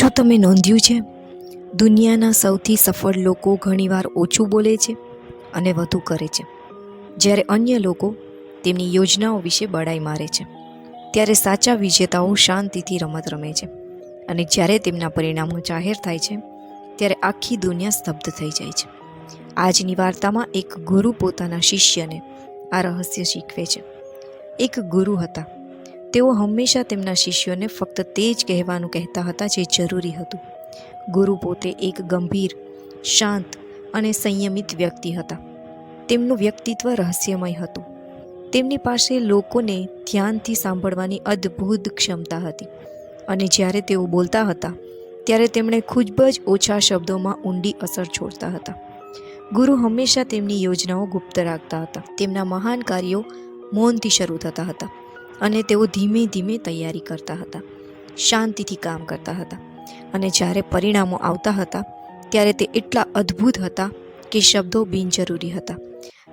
શું તમે નોંધ્યું છે? દુનિયાના સૌથી સફળ લોકો ઘણીવાર ઓછું બોલે છે અને વધુ કરે છે. જ્યારે અન્ય લોકો તેમની યોજનાઓ વિશે બડાઈ મારે છે. ત્યારે સાચા વિજેતાઓ શાંતિથી રમત રમે છે અને જ્યારે તેમના પરિણામો જાહેર થાય છે, ત્યારે આખી દુનિયા સ્તબ્ધ થઈ જાય છે. આજની વાર્તામાં એક ગુરુ પોતાના શિષ્યને આ રહસ્ય શીખવે છે. એક ગુરુ હતા. તેઓ હંમેશા તેમના શિષ્યોને ફક્ત તે જ કહેવાનું કહેતા હતા જે જરૂરી હતું. ગુરુ પોતે એક ગંભીર, શાંત અને સંયમિત વ્યક્તિ હતા. તેમનું વ્યક્તિત્વ રહસ્યમય હતું. તેમની પાસે લોકોને ધ્યાનથી સાંભળવાની અદ્ભુત ક્ષમતા હતી અને જ્યારે તેઓ બોલતા હતા, ત્યારે તેમણે ખૂબ જ ઓછા શબ્દોમાં ઊંડી અસર છોડતા હતા. ગુરુ હંમેશા તેમની યોજનાઓ ગુપ્ત રાખતા હતા. તેમના મહાન કાર્યો મૌનથી શરૂ થતા હતા. અને તેઓ ધીમે ધીમે તૈયારી કરતા હતા. શાંતિથી કામ કરતા હતા. અને જ્યારે પરિણામો આવતા હતા, ત્યારે તે એટલા અદ્ભુત હતા કે શબ્દો બિનજરૂરી હતા.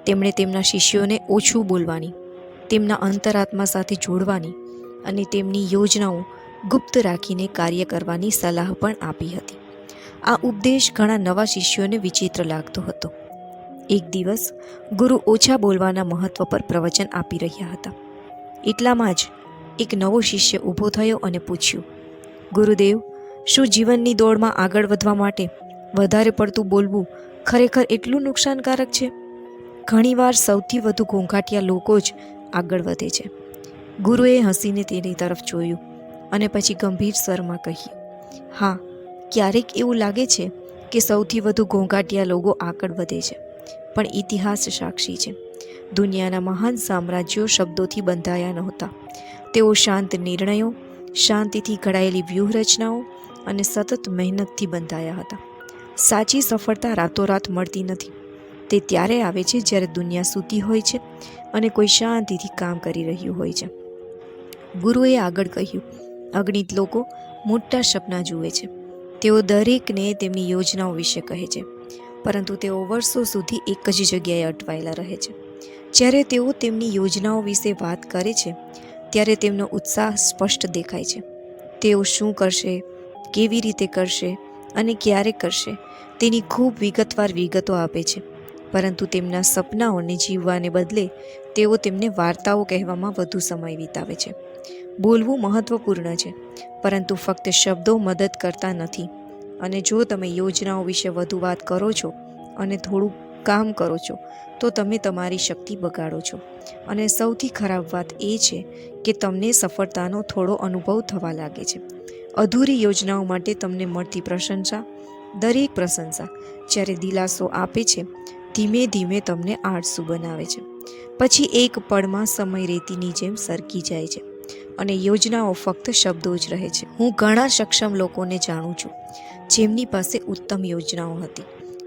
તેમણે તેમના શિષ્યોને ઓછું બોલવાની, તેમના અંતરાત્મા સાથે જોડવાની અને તેમની યોજનાઓ ગુપ્ત રાખીને કાર્ય કરવાની સલાહ પણ આપી હતી. આ ઉપદેશ ઘણા નવા શિષ્યોને વિચિત્ર લાગતો હતો. એક દિવસ ગુરુ ઓછા બોલવાના મહત્વ પર પ્રવચન આપી રહ્યા હતા. એટલામાં જ એક નવો શિષ્ય ઊભો થયો અને પૂછ્યું, ગુરુદેવ, શું જીવનની દોડમાં આગળ વધવા માટે વધારે પડતું બોલવું ખરેખર એટલું નુકસાનકારક છે? ઘણીવાર સૌથી વધુ ઘોંઘાટિયા લોકો જ આગળ વધે છે. ગુરુએ હસીને તેની તરફ જોયું અને પછી ગંભીર સ્વરમાં કહ્યું, હા, ક્યારેક એવું લાગે છે કે સૌથી વધુ ઘોંઘાટિયા લોકો આગળ વધે છે, પણ ઇતિહાસ સાક્ષી છે. દુનિયાના મહાન સામ્રાજ્યો શબ્દોથી બંધાયા નહોતા. તેઓ શાંત નિર્ણયો, શાંતિથી ઘડાયેલી વ્યૂહરચનાઓ અને સતત મહેનતથી બંધાયા હતા. સાચી સફળતા રાતોરાત મળતી નથી. તે ત્યારે આવે છે જ્યારે દુનિયા સૂતી હોય છે અને કોઈ શાંતિથી કામ કરી રહ્યું હોય છે. ગુરુએ આગળ કહ્યું, અગણિત લોકો મોટા સપના જુએ છે. તેઓ દરેકને તેમની યોજનાઓ વિશે કહે છે, પરંતુ તેઓ વર્ષો સુધી એક જ જગ્યાએ અટવાયેલા રહે છે. જ્યારે તેઓ તેમની યોજનાઓ વિશે વાત કરે છે, ત્યારે તેમનો ઉત્સાહ સ્પષ્ટ દેખાય છે. તેઓ શું કરશે, કેવી રીતે કરશે અને ક્યારે કરશે, તેની ખૂબ વિગતવાર વિગતો આપે છે. પરંતુ તેમના સપનાઓને જીવવાને બદલે તેઓ તેમને વાર્તાઓ કહેવામાં વધુ સમય વિતાવે છે. બોલવું મહત્વપૂર્ણ છે, પરંતુ ફક્ત શબ્દો મદદ કરતા નથી. અને જો તમે યોજનાઓ વિશે વધુ વાત કરો છો અને થોડું કામ કરો છો, તો તમે તમારી શક્તિ બગાડો છો. અને સૌથી ખરાબ વાત એ છે કે તમને સફળતાનો થોડો અનુભવ થવા લાગે છે. અધૂરી યોજનાઓ માટે તમને મળતી પ્રશંસા, દરેક પ્રશંસા, જ્યારે દિલાસો આપે છે, ધીમે ધીમે તમને આળસુ બનાવે છે. પછી એક પળમાં સમય રેતીની જેમ સરકી જાય છે. અને યોજનાઓ ફક્ત શબ્દો જ રહે છે. હું ઘણા સક્ષમ લોકોને જાણું છું, જેમની પાસે ઉત્તમ યોજનાઓ હતી.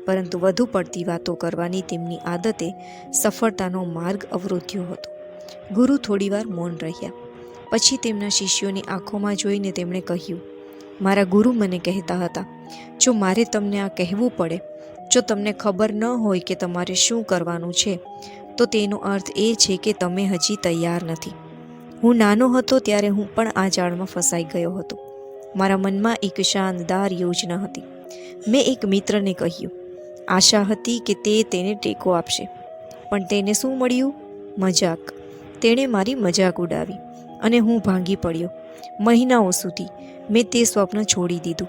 પરંતુ વધુ પડતી વાતો કરવાની તેમની આદતે સફળતાનો માર્ગ અવરોધ્યો હતો. ગુરુ થોડીવાર મૌન રહ્યા. પછી તેમના શિષ્યોની આંખોમાં જોઈને તેમણે કહ્યું, મારા ગુરુ મને કહેતા હતા, જો મારે તમને આ કહેવું પડે, જો તમને ખબર ન હોય કે તમારે શું કરવાનું છે, તો તેનો અર્થ એ છે કે તમે હજી તૈયાર નથી. હું નાનો હતો ત્યારે હું પણ આ જાળમાં ફસાઈ ગયો હતો. મારા મનમાં એક શાનદાર યોજના હતી. મેં એક મિત્રને કહ્યું આશા હતી કે તે તેને ટેકો આપશે. પણ તેને શું મળ્યું? મજાક. તેણે મારી મજાક ઉડાવી અને હું ભાંગી પડ્યો. મહિનાઓ સુધી મેં તે સ્વપ્ન છોડી દીધું.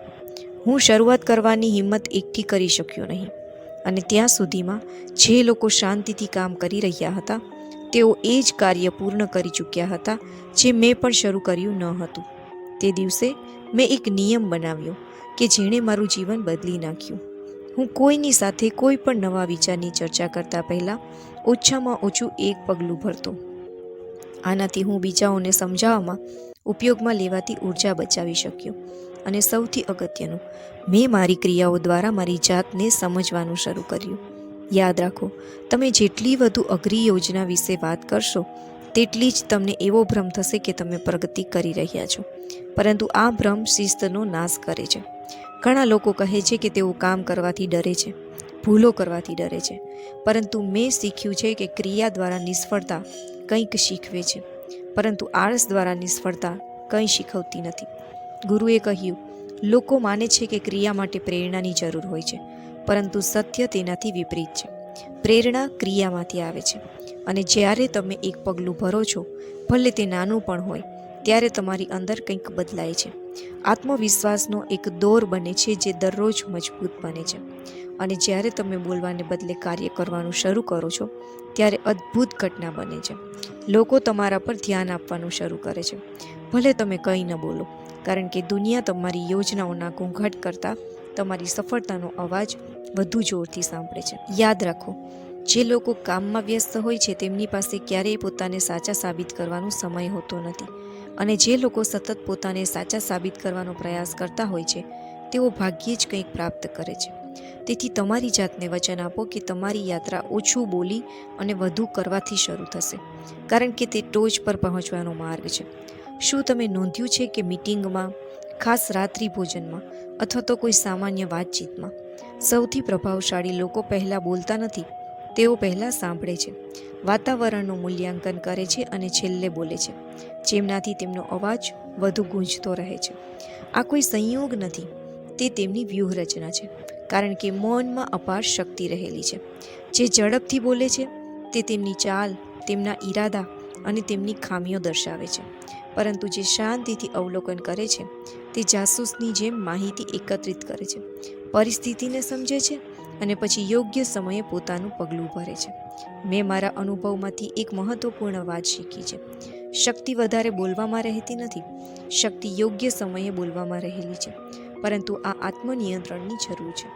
હું શરૂઆત કરવાની હિંમત એકઠી કરી શક્યો નહીં. અને ત્યાં સુધીમાં જે લોકો શાંતિથી કામ કરી રહ્યા હતા, તેઓ એ જ કાર્ય પૂર્ણ કરી ચૂક્યા હતા, જે મેં પણ શરૂ કર્યું ન હતું. તે દિવસે મેં એક નિયમ બનાવ્યો કે જેણે મારું જીવન બદલી નાખ્યું. હું કોઈની સાથે કોઈ પણ નવા વિચારની ચર્ચા કરતા પહેલાં ઓછામાં ઓછું એક પગલું ભરતો. આનાથી હું બીજાઓને સમજાવવામાં ઉપયોગમાં લેવાતી ઊર્જા બચાવી શક્યો અને સૌથી અગત્યનું, મેં મારી ક્રિયાઓ દ્વારા મારી જાતને સમજવાનું શરૂ કર્યું. યાદ રાખો, તમે જેટલી વધુ અઘરી યોજના વિશે વાત કરશો, તેટલી જ તમને એવો ભ્રમ થશે કે તમે પ્રગતિ કરી રહ્યા છો. પરંતુ આ ભ્રમ શિસ્તનો નાશ કરે છે. ઘણા લોકો કહે છે કે તેઓ કામ કરવાથી ડરે છે, ભૂલો કરવાથી ડરે છે. પરંતુ મેં શીખ્યું છે કે ક્રિયા દ્વારા નિષ્ફળતા કંઈક શીખવે છે, પરંતુ આળસ દ્વારા નિષ્ફળતા કંઈ શીખવતી નથી. ગુરુએ કહ્યું, લોકો માને છે કે ક્રિયા માટે પ્રેરણાની જરૂર હોય છે, પરંતુ સત્ય તેનાથી વિપરીત છે. પ્રેરણા ક્રિયામાંથી આવે છે, અને જ્યારે તમે એક પગલું ભરો છો, ભલે તે નાનું પણ હોય ત્યારે તમારી અંદર કંઈક બદલાય છે. આત્મવિશ્વાસનો એક દોર બને છે જે દરરોજ મજબૂત બને છે. અને જ્યારે તમે બોલવાને બદલે કાર્ય કરવાનું શરૂ કરો છો, ત્યારે અદ્ભુત ઘટના બને છે. લોકો તમારા પર ધ્યાન આપવાનું શરૂ કરે છે. ભલે તમે કંઈ ન બોલો, કારણ કે દુનિયા તમારી યોજનાઓના ઘોંઘાટ કરતાં તમારી સફળતાનો અવાજ વધુ જોરથી સાંભળે છે. યાદ રાખો, જે લોકો કામમાં વ્યસ્ત હોય છે, તેમની પાસે ક્યારેય પોતાને સાચા સાબિત કરવાનો સમય હોતો નથી. અને જે લોકો સતત પોતાને સાચા સાબિત કરવાનો પ્રયાસ કરતા હોય છે, તેઓ ભાગ્યે જ કંઈક પ્રાપ્ત કરે છે. તેથી તમારી જાતને વચન આપો કે તમારી યાત્રા ઓછું બોલી અને વધુ કરવાથી શરૂ થશે. કારણ કે તે ટોચ પર પહોંચવાનો માર્ગ છે. શું તમે નોંધ્યું છે કે મિટિંગમાં, ખાસ રાત્રિ ભોજનમાં અથવા તો કોઈ સામાન્ય વાતચીતમાં, સૌથી પ્રભાવશાળી લોકો પહેલાં બોલતા નથી? તેઓ પહેલાં સાંભળે છે, વાતાવરણનું મૂલ્યાંકન કરે છે અને છેલ્લે બોલે છે. જેમનાથી તેમનો અવાજ વધુ ગૂંજતો રહે છે. આ કોઈ સંયોગ નથી, તે તેમની વ્યૂહરચના છે, કારણ કે મૌનમાં અપાર શક્તિ રહેલી છે. જે ઝડપથી બોલે છે, તે તેમની ચાલ, તેમના ઈરાદા અને તેમની ખામીઓ દર્શાવે છે. પરંતુ જે શાંતિથી અવલોકન કરે છે, તે જાસૂસની જેમ માહિતી એકત્રિત કરે છે, પરિસ્થિતિને સમજે છે અને પછી યોગ્ય સમયે પોતાનું પગલું ભરે છે. મેં મારા અનુભવમાંથી એક મહત્વપૂર્ણ વાત શીખી છે. શક્તિ વધારે બોલવામાં રહેતી નથી. શક્તિ યોગ્ય સમયે બોલવામાં રહેલી છે, પરંતુ આ આત્મનિયંત્રણની જરૂર છે.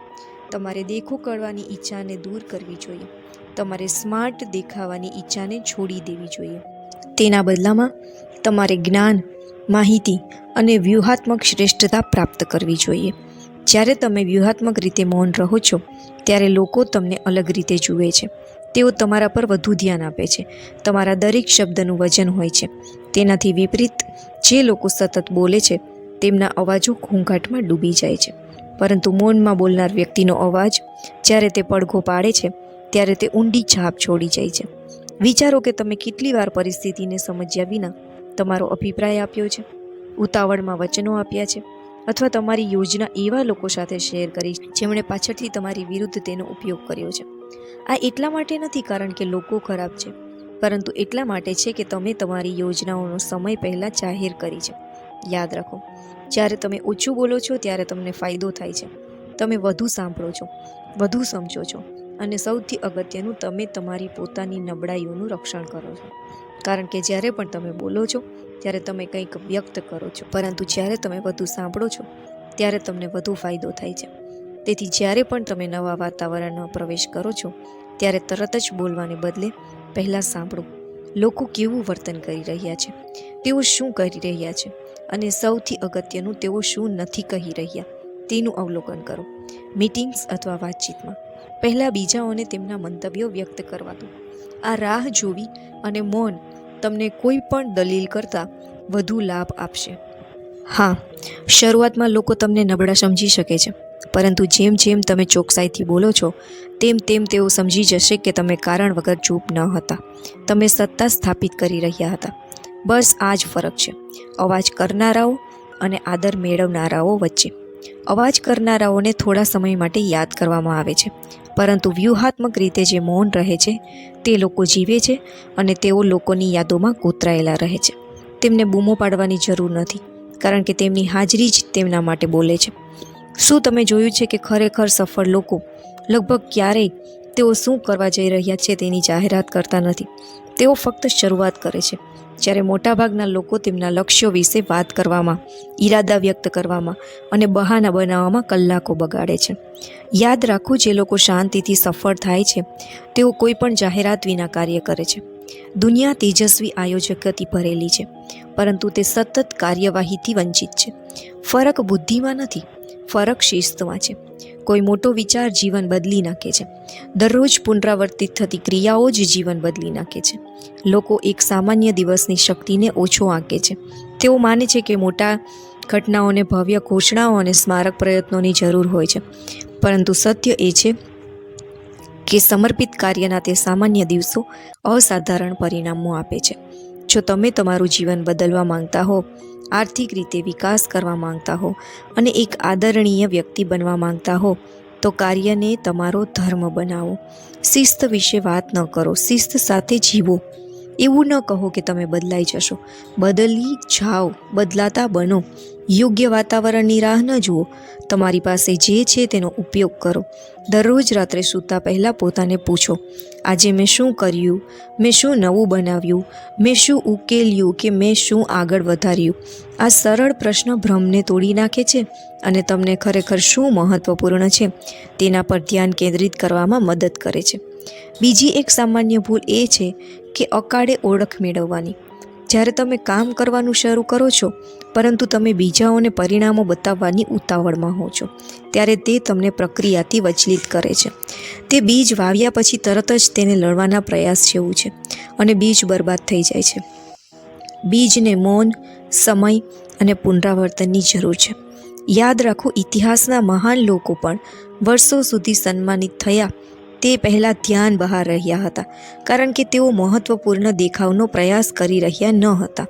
તમારે દેખો કરવાની ઈચ્છાને દૂર કરવી જોઈએ. તમારે સ્માર્ટ દેખાવાની ઈચ્છાને છોડી દેવી જોઈએ. તેના બદલામાં તમારે જ્ઞાન, માહિતી અને વ્યૂહાત્મક શ્રેષ્ઠતા પ્રાપ્ત કરવી જોઈએ. જ્યારે તમે વ્યૂહાત્મક રીતે મૌન રહો છો, ત્યારે લોકો તમને અલગ રીતે જુએ છે. તેઓ તમારા પર વધુ ધ્યાન આપે છે. તમારા દરેક શબ્દનું વજન હોય છે. તેનાથી વિપરીત જે લોકો સતત બોલે છે, તેમના અવાજો ઘોંઘાટમાં ડૂબી જાય છે. પરંતુ મૌનમાં બોલનાર વ્યક્તિનો અવાજ જ્યારે તે પડઘો પાડે છે, ત્યારે તે ઊંડી છાપ છોડી જાય છે. વિચારો કે તમે કેટલી વાર પરિસ્થિતિને સમજ્યા વિના તમારો અભિપ્રાય આપ્યો છે, ઉતાવળમાં વચનો આપ્યા છે, અથવા તમારી યોજના એવા લોકો સાથે શેર કરી જેમણે પાછળથી તમારી વિરુદ્ધ તેનો ઉપયોગ કર્યો છે. આ એટલા માટે નથી કારણ કે લોકો ખરાબ છે, પરંતુ એટલા માટે છે કે તમે તમારી યોજનાઓનો સમય પહેલાં જાહેર કરી છે. યાદ રાખો, જ્યારે તમે ઓછું બોલો છો ત્યારે તમને ફાયદો થાય છે. તમે વધુ સાંભળો છો, વધુ સમજો છો અને સૌથી અગત્યનું તમે તમારી પોતાની નબળાઈઓનું રક્ષણ કરો છો. કારણ કે જ્યારે પણ તમે બોલો છો, ત્યારે તમે કંઈક વ્યક્ત કરો છો. પરંતુ જ્યારે તમે વધુ સાંભળો છો, ત્યારે તમને વધુ ફાયદો થાય છે. તેથી જ્યારે પણ તમે નવા વાતાવરણમાં પ્રવેશ કરો છો, ત્યારે તરત જ બોલવાને બદલે પહેલાં સાંભળો. લોકો કેવું વર્તન કરી રહ્યા છે? તેઓ શું કરી રહ્યા છે? અને સૌથી અગત્યનું, તેઓ શું નથી કહી રહ્યા? તેનું અવલોકન કરો. મીટિંગ્સ અથવા વાતચીતમાં. પહેલાં બીજાઓને તેમના મંતવ્યો વ્યક્ત કરવા દો. આ રાહ જોવી અને મૌન તમને કોઈ પણ દલીલ કરતાં વધુ લાભ આપશે. હા, શરૂઆતમાં લોકો તમને નબળા સમજી શકે છે. પરંતુ જેમ જેમ તમે ચોકસાઈથી બોલો છો, તેમ તેમ તેઓ સમજી જશે કે તમે કારણ વગર ચૂપ ન હતા. તમે સત્તા સ્થાપિત કરી રહ્યા હતા. બસ આ જ ફરક છે. અવાજ કરનારાઓ અને આદર મેળવનારાઓ વચ્ચે. અવાજ કરનારાઓને થોડા સમય માટે યાદ કરવામાં આવે છે. પરંતુ વ્યૂહાત્મક રીતે જે મૌન રહે છે, તે લોકો જીવે છે અને તેઓ લોકોની યાદોમાં કોતરાયેલા રહે છે. તેમને બૂમો પાડવાની જરૂર નથી, કારણ કે તેમની હાજરી જ તેમના માટે બોલે છે. શું તમે જોયું છે કે ખરેખર સફળ લોકો લગભગ ક્યારેય તેઓ શું કરવા જઈ રહ્યા છે તેની જાહેરાત કરતા નથી? તેઓ ફક્ત શરૂઆત કરે છે. જ્યારે મોટાભાગના લોકો તેમના લક્ષ્યો વિશે વાત કરવામાં, ઈરાદા વ્યક્ત કરવામાં અને બહાના બનાવવામાં કલાકો બગાડે છે. યાદ રાખો, જે લોકો શાંતિથી સફળ થાય છે, તેઓ કોઈ પણ જાહેરાત વિના કાર્ય કરે છે. દુનિયા તેજસ્વી આયોજકથી ભરેલી છે, પરંતુ તે સતત કાર્યવાહીથી વંચિત છે. ફરક બુદ્ધિમાં નથી. ફરક શિસ્તમાં છે કોઈ મોટો વિચાર જીવન બદલી નાખે છે. દરરોજ પુનરાવર્તિત થતી ક્રિયાઓ જ જીવન બદલી નાખે છે. લોકો એક સામાન્ય દિવસની શક્તિને ઓછો આંકે છે. તેઓ માને છે કે મોટા ઘટનાઓને ભવ્ય ઘોષણાઓ અને સ્મારક પ્રયત્નોની જરૂર હોય છે. પરંતુ સત્ય એ છે કે સમર્પિત કાર્યના તે સામાન્ય દિવસો અસાધારણ પરિણામો આપે છે. જો તમે તમારું જીવન બદલવા માંગતા હો આર્થિક રીતે વિકાસ કરવા માંગતા હો અને એક આદરણીય વ્યક્તિ બનવા માંગતા હો, તો કાર્યને તમારો ધર્મ બનાવો. શિસ્ત વિશે વાત ન કરો. શિસ્ત સાથે જીવો. એવું ન કહો કે તમે બદલાઈ જશો. બદલી જાઓ, બદલાતા બનો. યોગ્ય વાતાવરણની રાહ ન જુઓ. તમારી પાસે જે છે તેનો ઉપયોગ કરો. દરરોજ રાત્રે સૂતા પહેલાં પોતાને પૂછો, આજે મેં શું કર્યું? મેં શું નવું બનાવ્યું? મેં શું ઉકેલ્યું કે મેં શું આગળ વધાર્યું? આ સરળ પ્રશ્ન ભ્રમને તોડી નાખે છે અને તમને ખરેખર શું મહત્ત્વપૂર્ણ છે તેના પર ધ્યાન કેન્દ્રિત કરવામાં મદદ કરે છે. બીજી એક સામાન્ય ભૂલ એ છે કે અકાળે ઓળખ મેળવવાની. જ્યારે તમે કામ કરવાનું શરૂ કરો છો, પરંતુ તમે બીજાઓને પરિણામો બતાવવાની ઉતાવળમાં હો છો, ત્યારે તે તમને પ્રક્રિયાથી વચલિત કરે છે. તે બીજ વાવ્યા પછી તરત જ તેને લડવાના પ્રયાસ જેવું છે અને બીજ બરબાદ થઈ જાય છે. બીજને મૌન, સમય અને પુનરાવર્તનની જરૂર છે. યાદ રાખો, ઇતિહાસના મહાન લોકો પણ વર્ષો સુધી સન્માનિત થયા તે પહેલાં ધ્યાન બહાર રહ્યા હતા, કારણ કે તેઓ મહત્ત્વપૂર્ણ દેખાવનો પ્રયાસ કરી રહ્યા ન હતા.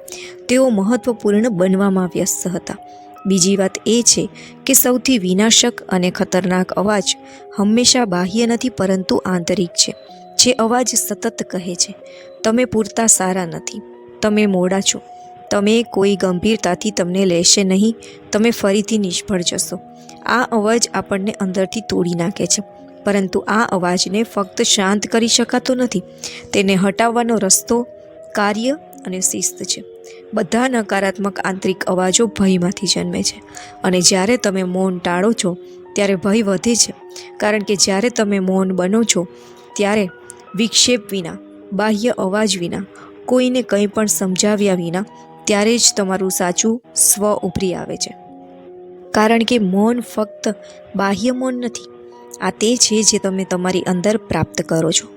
તેઓ મહત્ત્વપૂર્ણ બનવામાં વ્યસ્ત હતા. બીજી વાત એ છે કે સૌથી વિનાશક અને ખતરનાક અવાજ હંમેશા બાહ્ય નથી, પરંતુ આંતરિક છે, જે અવાજ સતત કહે છે, તમે પૂરતા સારા નથી. તમે મોડા છો. તમે કોઈ ગંભીરતાથી તમને લેશે નહીં. તમે ફરીથી નિષ્ફળ જશો. આ અવાજ આપણને અંદરથી તોડી નાખે છે. પરંતુ આ અવાજને ફક્ત શાંત કરી શકાતો નથી. તેને હટાવવાનો રસ્તો, કાર્ય અને શિસ્ત છે. બધા નકારાત્મક આંતરિક અવાજો ભયમાંથી જન્મે છે. અને જ્યારે તમે મૌન ટાળો છો, ત્યારે ભય વધે છે. કારણ કે જ્યારે તમે મૌન બનો છો, ત્યારે વિક્ષેપ વિના, બાહ્ય અવાજ વિના, કોઈને કંઈ પણ સમજાવ્યા વિના, ત્યારે જ તમારું સાચું સ્વ ઉભરી આવે છે. કારણ કે મૌન ફક્ત બાહ્ય મૌન નથી આ તે છે જે તમે તમારી અંદર પ્રાપ્ત કરો છો.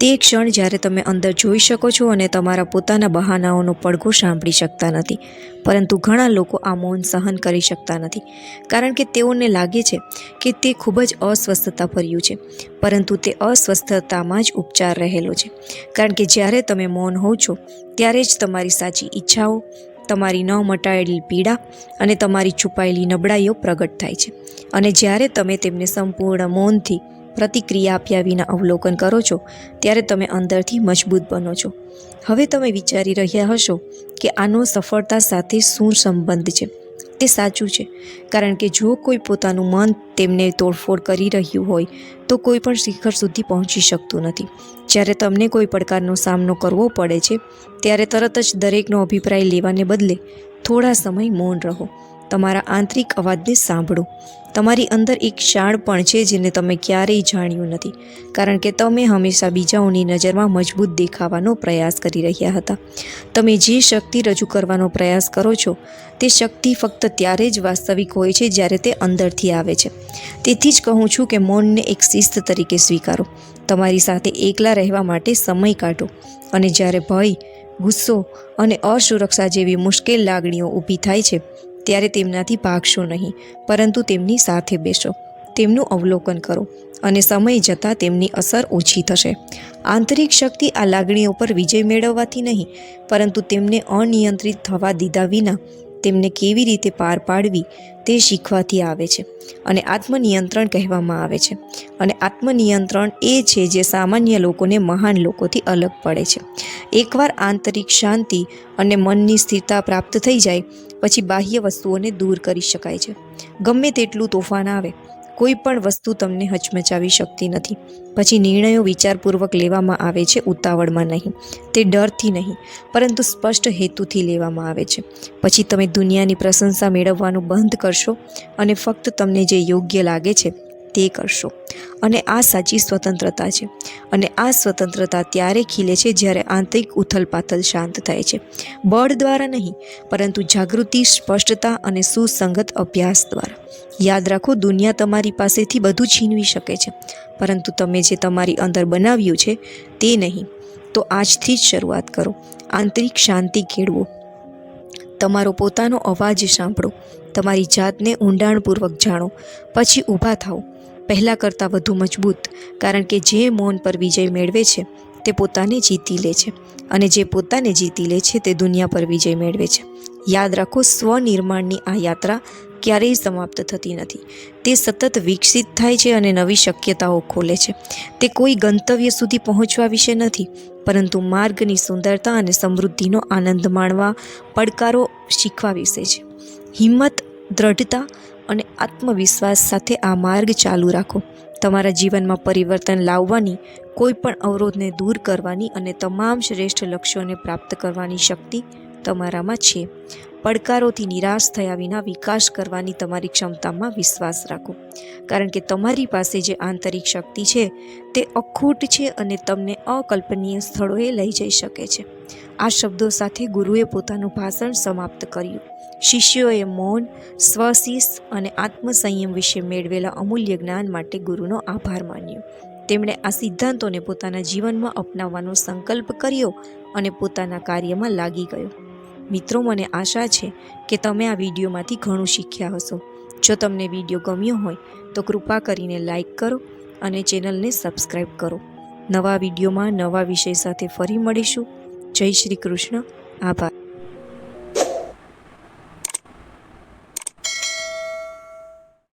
તે ક્ષણ જ્યારે તમે અંદર જોઈ શકો છો અને તમારા પોતાના બહાનાઓનો પડઘો સાંભળી શકતા નથી. પરંતુ ઘણા લોકો આ મૌન સહન કરી શકતા નથી. કારણ કે તેઓને લાગે છે કે તે ખૂબ જ અસ્વસ્થતા ભર્યું છે. પરંતુ તે અસ્વસ્થતામાં જ ઉપચાર રહેલો છે. કારણ કે જ્યારે તમે મૌન હોવ છો, ત્યારે જ તમારી સાચી ઈચ્છાઓ તમારી ન મટાયેલી પીડા અને તમારી છુપાયેલી નબળાઈઓ પ્રગટ થાય છે. અને જ્યારે તમે તેમને સંપૂર્ણ મૌનથી પ્રતિક્રિયા આપ્યા વિના અવલોકન કરો છો, ત્યારે તમે અંદરથી મજબૂત બનો છો. હવે તમે વિચારી રહ્યા હશો કે આનો સફળતા સાથે શું સંબંધ છે? તે સાચું છે. કારણ કે જો કોઈ પોતાનું મન તેમને તોડફોડ કરી રહ્યું હોય, તો કોઈ પણ શિખર સુધી પહોંચી શકતું નથી. જ્યારે તમને કોઈ પડકારનો સામનો કરવો પડે છે, ત્યારે તરત જ દરેકનો અભિપ્રાય લેવાને બદલે થોડા સમય મૌન રહો. તમારા આંતરિક અવાજને સાંભળો. તમારી અંદર એક શાણપણ છે જેને તમે ક્યારેય જાણ્યું નથી, કારણ કે તમે હંમેશા બીજાઓની નજરમાં મજબૂત દેખાવાનો પ્રયાસ કરી રહ્યા હતા. તમે જે શક્તિ રજૂ કરવાનો પ્રયાસ કરો છો, તે શક્તિ ફક્ત ત્યારે જ વાસ્તવિક હોય છે જ્યારે તે અંદરથી આવે છે. તેથી જ કહું છું કે મૌનને એક શિસ્ત તરીકે સ્વીકારો. તમારી સાથે એકલા રહેવા માટે સમય કાઢો અને જ્યારે ભય, ગુસ્સો અને અસુરક્ષા જેવી મુશ્કેલ લાગણીઓ ઊભી થાય છે ત્યારે તેમનાથી ભાગશો નહીં, પરંતુ તેમની સાથે બેસો. તેમનું અવલોકન કરો અને સમય જતાં તેમની અસર ઓછી થશે. આંતરિક શક્તિ આ લાગણીઓ પર વિજય મેળવવાથી નહીં, પરંતુ તેમને અનિયંત્રિત થવા દીધા વિના તેમને કેવી રીતે પાર પાડવી તે શીખવાથી આવે છે અને આત્મનિયંત્રણ કહેવામાં આવે છે. અને આત્મનિયંત્રણ એ છે જે સામાન્ય લોકોને મહાન લોકોથી અલગ પડે છે. એકવાર આંતરિક શાંતિ અને મનની સ્થિરતા પ્રાપ્ત થઈ જાય, પછી બાહ્ય વસ્તુઓને દૂર કરી શકાય છે. ગમે તેટલું તોફાન આવે કોઈ પણ વસ્તુ તમને હચમચાવી શકતી નથી. પછી નિર્ણયો વિચારપૂર્વક લેવામાં આવે છે, ઉતાવળમાં નહીં. તે ડરથી નહીં, પરંતુ સ્પષ્ટ હેતુથી લેવામાં આવે છે. પછી તમે દુનિયાની પ્રશંસા મેળવવાનું બંધ કરશો અને ફક્ત તમને જે યોગ્ય લાગે છે તે કરશો. અને આ સાચી સ્વતંત્રતા છે. અને આ સ્વતંત્રતા ત્યારે ખીલે છે જ્યારે આંતરિક ઉથલપાથલ શાંત થાય છે. બળ દ્વારા નહીં, પરંતુ જાગૃતિ, સ્પષ્ટતા અને સુસંગત અભ્યાસ દ્વારા. યાદ રાખો, દુનિયા તમારી પાસેથી બધું છીનવી શકે છે. પરંતુ તમે જે તમારી અંદર બનાવ્યું છે તે નહીં. તો આજથી જ શરૂઆત કરો. આંતરિક શાંતિ કેળવો. તમારો પોતાનો અવાજ સાંભળો. તમારી જાતને ઊંડાણપૂર્વક જાણો. પછી ઊભા થાઓ. પહેલાં કરતાં વધુ મજબૂત, કારણ કે જે મૌન પર વિજય મેળવે છે, તે પોતાને જીતી લે છે. અને જે પોતાને જીતી લે છે, તે દુનિયા પર વિજય મેળવે છે. યાદ રાખો, સ્વનિર્માણની આ યાત્રા ક્યારેય સમાપ્ત થતી નથી. તે સતત વિકસિત થાય છે અને નવી શક્યતાઓ ખોલે છે. તે કોઈ ગંતવ્ય સુધી પહોંચવા વિશે નથી, પરંતુ માર્ગની સુંદરતા અને સમૃદ્ધિનો આનંદ માણવા પડકારો શીખવા વિશે છે. હિંમત, દ્રઢતા અને આત્મવિશ્વાસ સાથે આ માર્ગ ચાલુ રાખો. તમારા જીવનમાં પરિવર્તન લાવવાની કોઈ પણ અવરોધને દૂર કરવાની અને તમામ શ્રેષ્ઠ લક્ષ્યોને પ્રાપ્ત કરવાની શક્તિ તમારામાં છે. પડકારોથી નિરાશ થયા વિના વિકાસ કરવાની તમારી ક્ષમતામાં વિશ્વાસ રાખો. કારણ કે તમારી પાસે જે આંતરિક શક્તિ છે, તે અખૂટ છે અને તમને અકલ્પનીય સ્થળોએ લઈ જઈ શકે છે. આ શબ્દો સાથે ગુરુએ પોતાનું ભાષણ સમાપ્ત કર્યું. શિષ્યોએ મૌન સ્વશિસ્ત અને આત્મસંયમ વિશે મેળવેલા અમૂલ્ય જ્ઞાન માટે ગુરુનો આભાર માન્યો. તેમણે આ સિદ્ધાંતોને પોતાના જીવનમાં અપનાવવાનો સંકલ્પ કર્યો અને પોતાના કાર્યમાં લાગી ગયો. મિત્રો, મને આશા છે કે તમે આ વિડીયોમાંથી ઘણું શીખ્યા હશો. જો તમને વીડિયો ગમ્યો હોય, તો કૃપા કરીને લાઈક કરો અને ચેનલને સબસ્ક્રાઈબ કરો. નવા વિડીયોમાં નવા વિષય સાથે ફરી મળીશું. જય શ્રી કૃષ્ણ. આભાર.